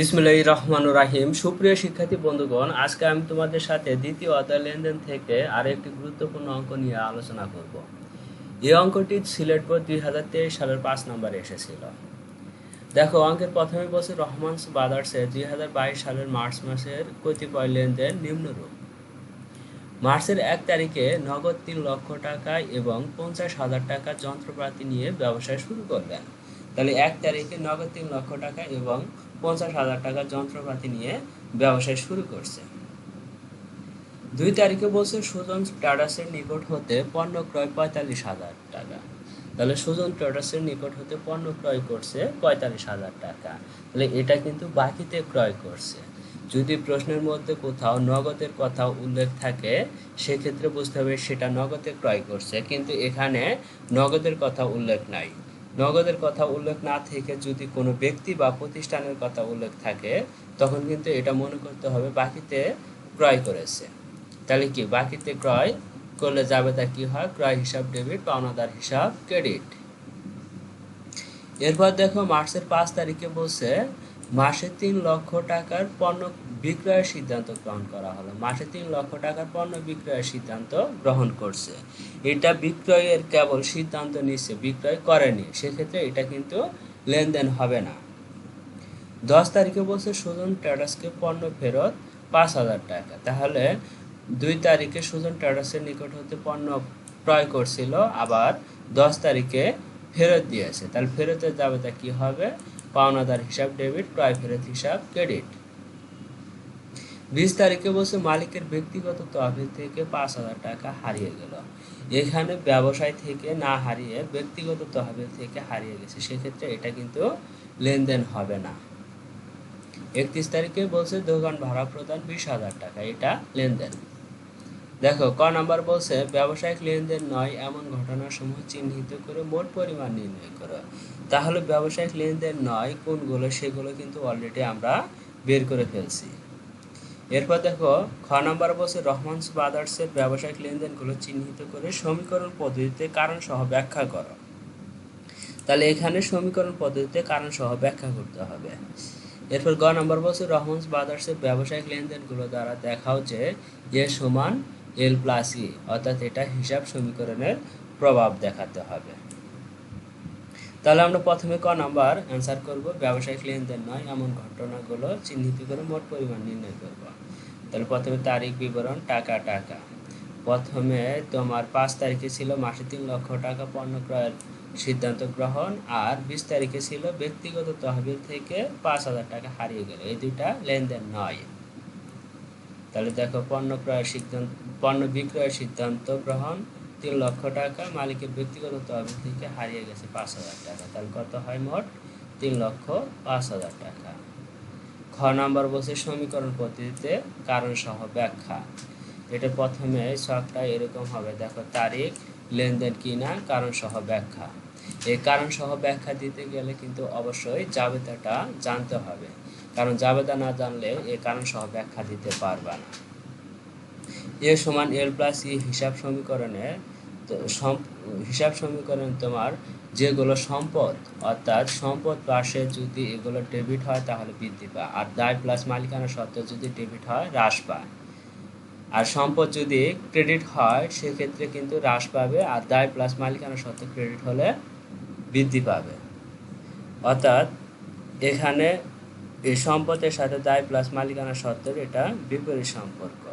বিসমুল্লাহ রহমান রাহিম। সুপ্রিয় শিক্ষার্থী বন্ধুগণ, আজকে আমি তোমাদের সাথে দ্বিতীয় অধ্যায় লেনদেন থেকে আরও একটি গুরুত্বপূর্ণ অঙ্ক নিয়ে আলোচনা করব। এই অঙ্কটি সিলেট বোর্ড দুই হাজার তেইশ সালের পাঁচ নম্বরে এসেছিল। দেখো, অঙ্কের প্রথমে বছর রহমান বাদার্সে দুই হাজার বাইশ সালের মার্চ মাসের কতিপয় লেনদেন নিম্নরূপ। মার্চের এক তারিখে নগদ তিন লক্ষ টাকা এবং পঞ্চাশ হাজার টাকা যন্ত্রপাতি নিয়ে ব্যবসায় শুরু করলেন তাহলে এক তারিখে নগদ তিন লক্ষ টাকা এবং পঞ্চাশ হাজার টাকা যন্ত্রপাতি নিয়ে ব্যবসায় শুরু করছে। দুই তারিখে বলছে সুজন ট্রেডার্সের নিকট হতে পণ্য ক্রয় পঁয়তাল্লিশ হাজার টাকা। তাহলে সুজন ট্রেডার্সের নিকট হতে পণ্য ক্রয় করছে পঁয়তাল্লিশ হাজার টাকা। তাহলে এটা কিন্তু বাকিতে ক্রয় করছে। যদি প্রশ্নের মধ্যে কোথাও নগদের কথা উল্লেখ থাকে, সেক্ষেত্রে বুঝতে হবে সেটা নগদে ক্রয় করছে। কিন্তু এখানে নগদের কথা উল্লেখ নাই। নগদের কথা উল্লেখ না থেকে যদি কোনো ব্যক্তি বা প্রতিষ্ঠানের কথা উল্লেখ থাকে, তখন কিন্তু এটা মনে করতে হবে বাকিতে ক্রয় করেছে। তাহলে কি? বাকিতে ক্রয় করলে যাবে তা কি হয়? ক্রয় হিসাব ডেবিট পাওনাদার হিসাব ক্রেডিট। এরপর দেখো, মার্চের পাঁচ তারিখে বলছে, মাসে তিন লক্ষ টাকার পণ্য বিক্রয়ের সিদ্ধান্ত গ্রহণ করা হলো। মাসে তিন লক্ষ টাকার পণ্য বিক্রয়ের সিদ্ধান্ত গ্রহণ করছে। এটা বিক্রয়ের কেবল সিদ্ধান্ত নিচ্ছে, বিক্রয় করেনি। সেক্ষেত্রে এটা কিন্তু লেনদেন হবে না। দশ তারিখে বলছে সুজন ট্রেডার্সকে পণ্য ফেরত পাঁচ হাজার টাকা। তাহলে দুই তারিখে সুজন ট্রেডার্সের নিকট হতে পণ্য ক্রয় করছিল, আবার দশ তারিখে ফেরত দিয়েছে। তাহলে ফেরতের তা কি হবে? পাওনাদার হিসাব, ডেবিট, ক্রয় ফেরত হিসাব, ক্রেডিট। বিশ তারিখে বলছে মালিকের ব্যক্তিগত তহবিল থেকে পাঁচ হাজার টাকা হারিয়ে গেল। এখানে ব্যবসায় থেকে না হারিয়ে ব্যক্তিগত তহবিল থেকে হারিয়ে গেছে। সেক্ষেত্রে এটা কিন্তু লেনদেন হবে না। একত্রিশ তারিখে বলছে দোকান ভাড়া প্রদান বিশ হাজার টাকা। এটা লেনদেন। দেখো, ক নাম্বার বলছে, ব্যবসায়িক লেনদেন নয়, এমন ঘটনাসমূহ চিহ্নিত করে মোট পরিমাণ নির্ণয় করো। তাহলে ব্যবসায়িক লেনদেন নয়, কোনগুলো সেগুলো কিন্তু অলরেডি আমরা বের করে ফেলছি। এরপর দেখো, খ নাম্বার বলছে রহমানস ব্রাদার্সের ব্যবসায়িক লেনদেনগুলো চিহ্নিত করে সমীকরণ পদ্ধতিতে কারণ সহ ব্যাখ্যা করো। তাহলে এখানে সমীকরণ পদ্ধতিতে কারণ সহ ব্যাখ্যা করতে হবে। এরপর গ নাম্বার বলছে রহমানস ব্রাদার্সের ব্যবসায়িক লেনদেনগুলো দ্বারা দেখাও যে এ সমান এল প্লাস ই অর্থাৎ এটা হিসাব সমীকরণের প্রভাব দেখাতে হবে। তাহলে আমরা প্রথমে ক নাম্বার অ্যান্সার করব, ব্যবসায়িক লেনদেন নয়, এমন ঘটনাগুলো চিহ্নিত করে মোট পরিমাণ নির্ণয় করব। তাহলে প্রথমে তারিখ বিবরণ, টাকা টাকা। প্রথমে তোমার পাঁচ তারিখে ছিল মাসে তিন লক্ষ টাকা পণ্য ক্রয়ের সিদ্ধান্ত গ্রহণ, আর বিশ তারিখে ছিল ব্যক্তিগত তহবিল থেকে পাঁচ হাজার টাকা হারিয়ে গেল। এই দুইটা লেনদেন নয়। তাহলে দেখো, পণ্য ক্রয়ের সিদ্ধান্ত, পণ্য বিক্রয়ের সিদ্ধান্ত গ্রহণ তিন লক্ষ টাকা, মালিকের ব্যক্তিগত তহবিল থেকে হারিয়ে গেছে পাঁচ হাজার টাকা। তাহলে কত হয় মোট? তিন লক্ষ পাঁচ হাজার টাকা। খ নাম্বার বলছে সমীকরণ পদ্ধতিতে কারণ সহ ব্যাখ্যা। এটা প্রথমে ছকটা এরকম হবে। দেখো তারিখ, লেনদেন কিনা কারণ সহ ব্যাখ্যা। এই কারণ সহ ব্যাখ্যা দিতে গেলে কিন্তু অবশ্যই জাবেদাটা জানতে হবে। কারণ জাবেদা না জানলে এই কারণ সহ ব্যাখ্যা দিতে পারবা না। এ সমান এল প্লাস ই হিসাব সমীকরণে তো সম- হিসাব সমীকরণ তোমার যেগুলো সম্পদ, অর্থাৎ সম্পদ পাশে যদি এগুলো ডেবিট হয় তাহলে বৃদ্ধি পায়। আর দায় প্লাস মালিকানা সত্ত্বেও যদি ডেবিট হয়, হ্রাস পায়। আর সম্পদ যদি ক্রেডিট হয়, সেক্ষেত্রে কিন্তু হ্রাস পাবে। আর দায় প্লাস মালিকানা সত্ত্বে ক্রেডিট হলে বৃদ্ধি পাবে। অর্থাৎ এখানে এই সম্পদের সাথে দায় প্লাস মালিকানা সত্ত্বের এটা বিপরীত সম্পর্ক।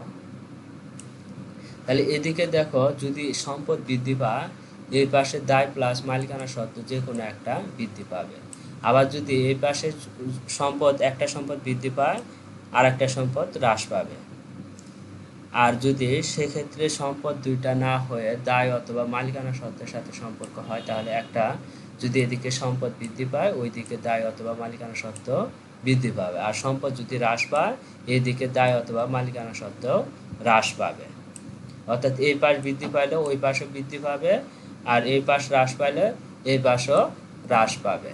তাহলে এদিকে দেখো যদি সম্পদ বৃদ্ধি পায়, এই পাশে দায় প্লাস মালিকানা সত্ত্বে যে কোনো একটা বৃদ্ধি পাবে। আবার যদি এই পাশে সম্পদ, একটা সম্পদ বৃদ্ধি পায় আর একটা সম্পদ হ্রাস পাবে। আর যদি সেক্ষেত্রে সম্পদ দুইটা না হয়ে দায় অথবা মালিকানা সত্ত্বের সাথে সম্পর্ক হয়, তাহলে একটা যদি এদিকে সম্পদ বৃদ্ধি পায়, ওইদিকে দায় অথবা মালিকানা সত্ত্ব বৃদ্ধি পাবে। আর সম্পদ যদি হ্রাস পায়, এদিকে দায় অথবা মালিকানা সত্ত্বেও হ্রাস পাবে। অর্থাৎ এই পাশ বৃদ্ধি পাইলে ওই পাশও বৃদ্ধি পাবে আর এই পাশ হ্রাস পাইলে এই পাশও হ্রাস পাবে।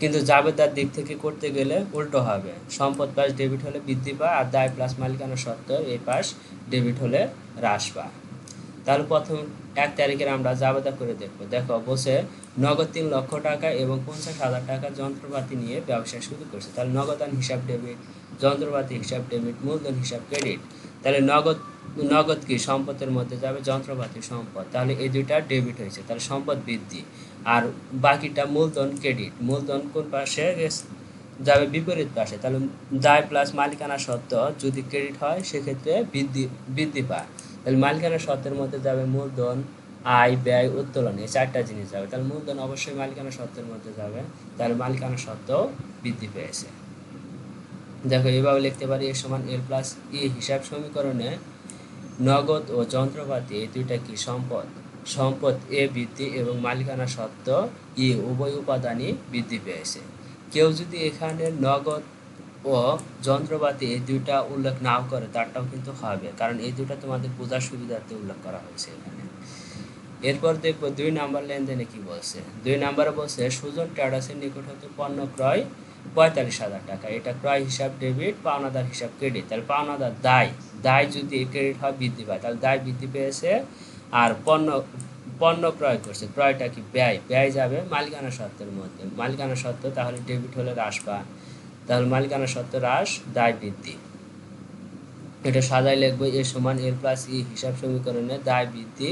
কিন্তু জাবেদার দিক থেকে করতে গেলে উল্টো হবে। সম্পদ পাশ ডেবিট হলে বৃদ্ধি পায় আর দায় প্লাস মালিকানা সত্ত্বেও এই পাশ ডেবিট হলে হ্রাস পায়। তাহলে প্রথম এক তারিখের আমরা জাবেদা করে দেখব। দেখো বসে নগদ তিন লক্ষ টাকা এবং পঞ্চাশ হাজার টাকা যন্ত্রপাতি নিয়ে ব্যবসা শুরু করছে। তাহলে নগদান হিসাব ডেবিট, যন্ত্রপাতি হিসাব ডেবিট, মূলধন হিসাব ক্রেডিট। তাহলে নগদ নগদ কি সম্পদের মধ্যে যাবে, যন্ত্রপাতি, সম্পদ। তাহলে এই দুইটা ডেবিট হয়েছে, তাহলে সম্পদ বৃদ্ধি। আর বাকিটা মূলধন ক্রেডিট মূলধন কোন পাশে? যাবে বিপরীত পাশে। তাহলে দায় প্লাস মালিকানা সত্ত্ব যদি ক্রেডিট হয়, সেক্ষেত্রে বৃদ্ধি বৃদ্ধি পায়। তাহলে মালিকানা সত্ত্বের মধ্যে যাবে মূলধন, আয়, ব্যয়, উত্তোলন, এই চারটা জিনিস যাবে। তাহলে মূলধন অবশ্যই মালিকানা সত্ত্বের মধ্যে যাবে, তাহলে মালিকানা সত্ত্ব বৃদ্ধি পেয়েছে। দেখো এইভাবে লিখতে পারি, এ সমান এল প্লাস ই হিসাব সমীকরণে নগদ ও যন্ত্রপাতি এই দুইটা কি সম্পদ? সম্পদ এ বৃদ্ধি এবং মালিকানা সত্ত্ব ই উভয় উপাদানই বৃদ্ধি পেয়েছে। কেউ যদি এখানে নগদ ও যন্ত্রপাতি এই দুইটা উল্লেখ নাও করে, তারটাও কিন্তু হবে, কারণ এই দুইটা তোমাদের বোঝার সুবিধার্থে উল্লেখ করা হয়েছে এখানে। এরপর দেখব দুই নাম্বার লেনদেনে কি বলছে। দুই নাম্বারে বলছে, সুজন ট্রেডার্সের নিকট হতে পণ্য ক্রয় পঁয়তাল্লিশ হাজার টাকা। এটা ক্রয় হিসাব, ডেবিট, পাওনাদার হিসাব, ক্রেডিট। তাহলে পাওনাদার দায় দায় যদি ক্রেডিট হয় বৃদ্ধি পায়, তাহলে দায় বৃদ্ধি পেয়েছে আর পণ্য পণ্য ক্রয় করছে। ক্রয়টা কি ব্যয়? ব্যয় যাবে মালিকানা সত্ত্বের মধ্যে। মালিকানা সত্ত্ব তাহলে ডেবিট হলে হ্রাস পায়। তাহলে মালিকানা সত্ত্ব হ্রাস, দায় বৃদ্ধি। এটা সাজাই লিখব, এ সমান এর প্লাস ই হিসাব সমীকরণে দায় বৃদ্ধি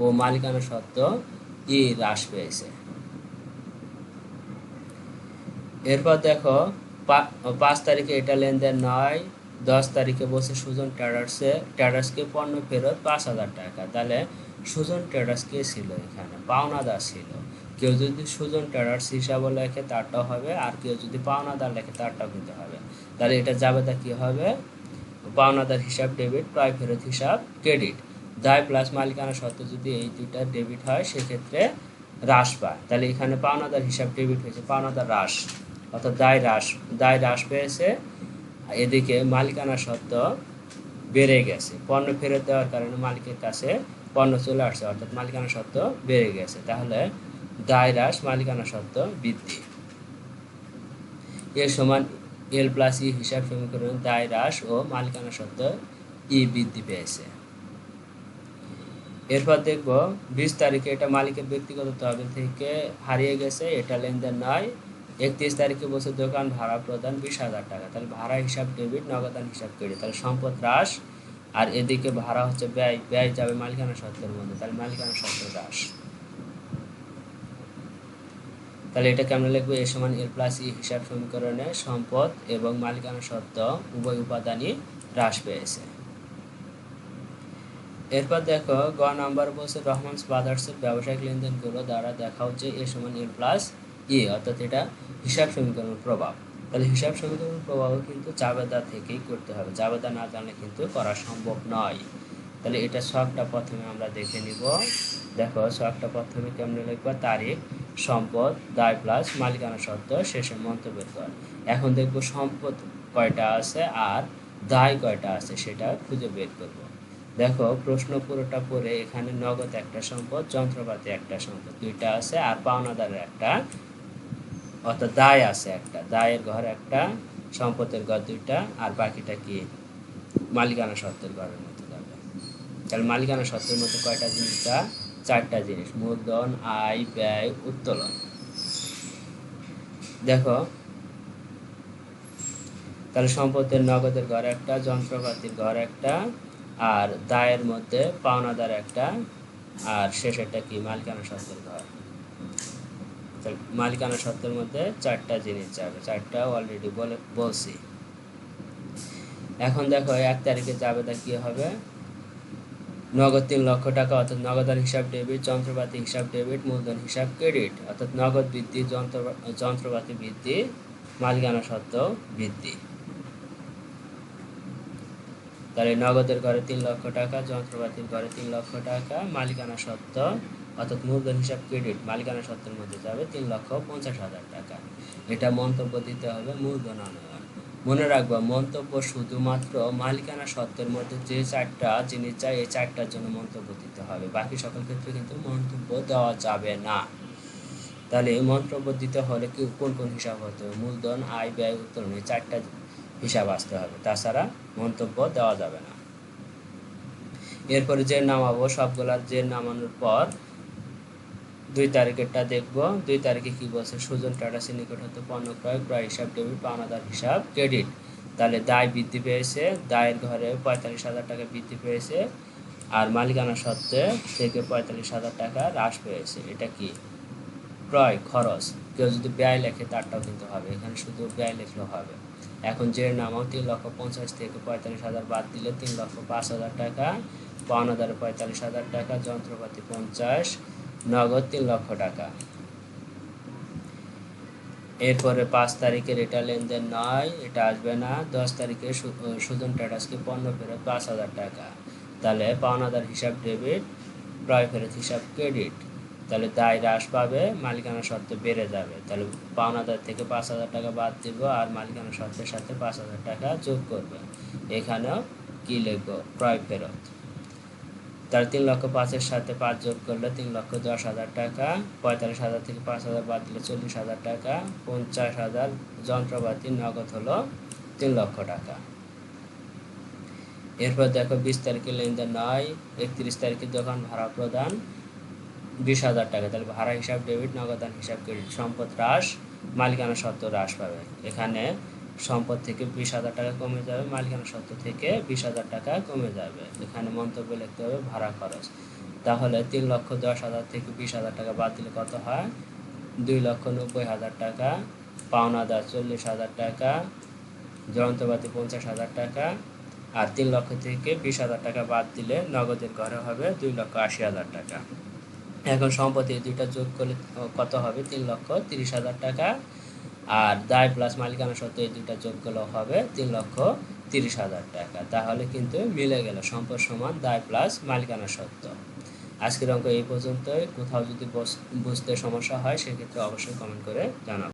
ও মালিকানা সত্ত্ব ই হ্রাস পেয়েছে। এরপর দেখো পাঁচ তারিখে এটা লেনদেন নয় দশ তারিখে বসে সুজন ট্রেডার্সে, ট্রেডার্সকে পণ্য ফেরত পাঁচ হাজার টাকা। তাহলে সুজন ট্রেডার্স কে ছিল এখানে? পাওনাদার ছিল। কেউ যদি সুজন ট্রেডার্স হিসাবে লেখে তারটাও হবে, আর কেউ যদি পাওনাদার লেখে তারটাও কিন্তু হবে। তাহলে এটা যাবে তা কী হবে? পাওনাদার হিসাব, ডেবিট, ক্রয় ফেরত হিসাব, ক্রেডিট। দায় প্লাস মালিকানা সত্ত্ব যদি এই দুইটা ডেবিট হয়, সেক্ষেত্রে হ্রাস পায়। তাহলে এখানে পাওনাদার হিসাব, ডেবিট হয়েছে পাওনাদার হ্রাস। অর্থাৎ দায় হ্রাস দায় হ্রাস পেয়েছে এদিকে মালিকানা সত্ত্ব বেড়ে গেছে। পণ্য ফেরত দেওয়ার কারণে মালিকের কাছে পণ্য চলে আসছে, অর্থাৎ মালিকানা সত্ত্ব বেড়ে গেছে। তাহলে দায় হ্রাস মালিকানা সত্ত্ব বৃদ্ধি। এর সমান এল প্লাস ই হিসাব সমীকরণ দায় হ্রাস ও মালিকানা সত্ত্ব ই বৃদ্ধি পেয়েছে। এরপর দেখব বিশ তারিখে এটা মালিকের ব্যক্তিগত তহবিল থেকে হারিয়ে গেছে, এটা লেনদেন নয়। একত্রিশ তারিখে বসে দোকান ভাড়া প্রদান বিশ হাজার টাকা। তাহলে ভাড়া হিসাব ডেবিট নগদান হিসাব ক্রেডিট তাহলে সম্পদ হ্রাস, আর এদিকে ভাড়া হচ্ছে ব্যয় ব্যয় যাবে মালিকানা সত্ত্বের মধ্যে। তাহলে মালিকানা সত্ত্ব হ্রাস। তাহলে এটা কেমন লিখব? এ সমান এল প্লাস ই হিসাব সমীকরণে সম্পদ এবং মালিকানা সত্ত্ব উভয় উপাদানই হ্রাস পেয়েছে। এরপর দেখো, গ নাম্বার বলছে রহমান ব্রাদার্সের ব্যবসায়িক লেনদেনগুলো দ্বারা দেখাও যে এ সমান এল প্লাস ই অর্থাৎ এটা হিসাব সমীকরণের প্রভাব। তাহলে হিসাব সমীকরণের প্রভাব কিন্তু জাবেদা থেকেই করতে হবে। জাবেদা না জানলে কিন্তু করা সম্ভব নয়। তাহলে এটা শখটা প্রথমে আমরা দেখে নিব। দেখো শখটা প্রথমে কেমনে লিখবা? তারিখ, সম্পদ, দায় প্লাস মালিকানা সত্ত্ব শেষে মন্তব্যের কর। এখন দেখব সম্পদ কয়টা আছে আর দায় কয়টা আছে, সেটা খুঁজে বের করব। দেখো, প্রশ্ন পুরোটা পড়ে এখানে নগদ একটা সম্পদ, যন্ত্রপাতি একটা সম্পদ, দুইটা আছে আর পাওনাদারের একটা অর্থাৎ দায় আছে একটা। দায়ের ঘর একটা সম্পদের ঘর দুইটা, আর বাকিটা কি? মালিকানা সত্ত্বের ঘরের মধ্যে যাবে তাহলে মালিকানা সত্ত্বের মধ্যে কয়টা জিনিসটা চারটা জিনিস? মূলধন আয়, ব্যয়, উত্তোলন। দেখো, তাহলে সম্পদের নগদের ঘর একটা, যন্ত্রপাতির ঘর একটা, আর দায়ের মধ্যে পাওনাদার একটা, আর শেষেরটা কি? মালিকানা সত্ত্বের ঘর। মালিকানা সত্ত্বের মধ্যে চারটা জিনিস যাবে, চারটা অলরেডি বলে, বলছি। এখন দেখো, এক তারিখে তা কি হবে? নগদ তিন লক্ষ টাকা, অর্থাৎ নগদান হিসাব ডেবিট যন্ত্রপাতি হিসাব ডেবিট মূলধন হিসাব ক্রেডিট অর্থাৎ নগদ বৃদ্ধি, যন্ত্র, যন্ত্রপাতি বৃদ্ধি, মালিকানা সত্ত্ব বৃদ্ধি। তাহলে নগদের ঘরে তিন লক্ষ টাকা, যন্ত্রপাতির ঘরে তিন লক্ষ টাকা, মালিকানা সত্ত্ব অর্থাৎ মূলধন হিসাব ক্রেডিট মালিকানা সত্ত্বের মধ্যে যাবে তিন লক্ষ পঞ্চাশ হাজার টাকা। এটা মন্তব্য দিতে হবে মূলধন আনয়ন মনে রাখবা, মন্তব্য শুধুমাত্র মালিকানা সত্ত্বের মধ্যে যে চারটা জিনিস চাই, এই চারটার জন্য মন্তব্য দিতে হবে। বাকি সকল ক্ষেত্রে কিন্তু মন্তব্য দেওয়া যাবে না। তাহলে মন্তব্য দিতে হলে কি, কোন কোন হিসাব হতে হবে? মূলধন, আয়, ব্যয়, উত্তোলন, এই চারটা হিসাব আসতে হবে। তাছাড়া মন্তব্য দেওয়া যাবে না। এরপরে যে নামাবো সবগুলার যে নামানোর পর দুই তারিখেরটা দেখব। দুই তারিখে কি বলছে? সুজন টাটাসের নিকট হতে পণ্য ক্রয় ক্রয় হিসাব, ডেবিট, পাওনাদার হিসাব, ক্রেডিট। তাহলে দায় বৃদ্ধি পেয়েছে। দায়ের ঘরে পঁয়তাল্লিশ হাজার টাকা বৃদ্ধি পেয়েছে। আর মালিকানা সত্ত্বে থেকে পঁয়তাল্লিশ হাজার টাকা হ্রাস পেয়েছে। এটা কি? ক্রয়, খরচ। কেউ যদি ব্যয় লেখে, তারটাও কিন্তু হবে। এখানে শুধু ব্যয় লেখলেও হবে। এখন যে নামও তিন লক্ষ পঞ্চাশ থেকে পঁয়তাল্লিশ হাজার বাদ দিলে তিন লক্ষ পাঁচ হাজার টাকা। পাওনাদারে পঁয়তাল্লিশ হাজার টাকা, যন্ত্রপাতি পঞ্চাশ। নগদ তিন লক্ষ টাকা। এরপরে পাঁচ তারিখের এটা লেনদেন নয়, এটা আসবে না। দশ তারিখে সু- সুজন টাটাসকে পণ্য ফেরত পাঁচ হাজার টাকা। তাহলে পাওনাদার হিসাব ডেবিট, ক্রয় ফেরত হিসাব ক্রেডিট। তাহলে দায় হ্রাস পাবে, মালিকানা সত্ত্বে বেড়ে যাবে। তাহলে পাওনাদার থেকে পাঁচ হাজার টাকা বাদ দিব আর মালিকানা সত্ত্বের সাথে পাঁচ হাজার টাকা যোগ করবে। এখানেও কি লিখব? ক্রয় ফেরত। তার তিন লক্ষ পাঁচের সাথে পাঁচ যোগ করলে তিন লক্ষ দশ হাজার টাকা, পঁয়তাল্লিশ হাজার থেকে পাঁচ হাজার বাদ দিলে চল্লিশ হাজার টাকা, পঞ্চাশ হাজার যন্ত্রপাতি নগদ হলো তিন লক্ষ টাকা। এরপর দেখো বিশ তারিখে লেনদেন নয়, একত্রিশ তারিখে দোকান ভাড়া প্রদান, বিশ হাজার টাকা। তাহলে ভাড়া হিসাব ডেবিট নগদান হিসাব ক্রেডিট সম্পদ হ্রাস, মালিকানা সত্ত্ব হ্রাস পাবে। এখানে সম্পদ থেকে বিশ হাজার টাকা কমে যাবে, মালিকানা সত্ত্ব থেকে বিশ হাজার টাকা কমে যাবে। এখানে মন্তব্য লিখতে হবে, ভাড়া খরচ। তাহলে তিন লক্ষ দশ হাজার থেকে বিশ হাজার টাকা বাদ দিলে কত হয়? দুই লক্ষ নব্বই হাজার টাকা, পাওনা পাওনাদার চল্লিশ হাজার টাকা, যন্ত্রপাতি পঞ্চাশ হাজার টাকা, আর তিন লক্ষ থেকে বিশ হাজার টাকা বাদ দিলে নগদের ঘরে হবে দুই লক্ষ আশি হাজার টাকা। এখন সম্পত্তি দুইটা যোগ করলে কত হবে? তিন লক্ষ তিরিশ হাজার টাকা আর দায় প্লাস মালিকানা সত্ত্বে এই দুটা যোগ করলে হবে তিন লক্ষ তিরিশ হাজার টাকা। তাহলে কিন্তু মিলে গেল সম্পদ সমান দায় প্লাস মালিকানা সত্ত্ব। আজকের অঙ্ক এই পর্যন্তই। কোথাও যদি বুঝতে সমস্যা হয়, সেক্ষেত্রে অবশ্যই কমেন্ট করে জানাব।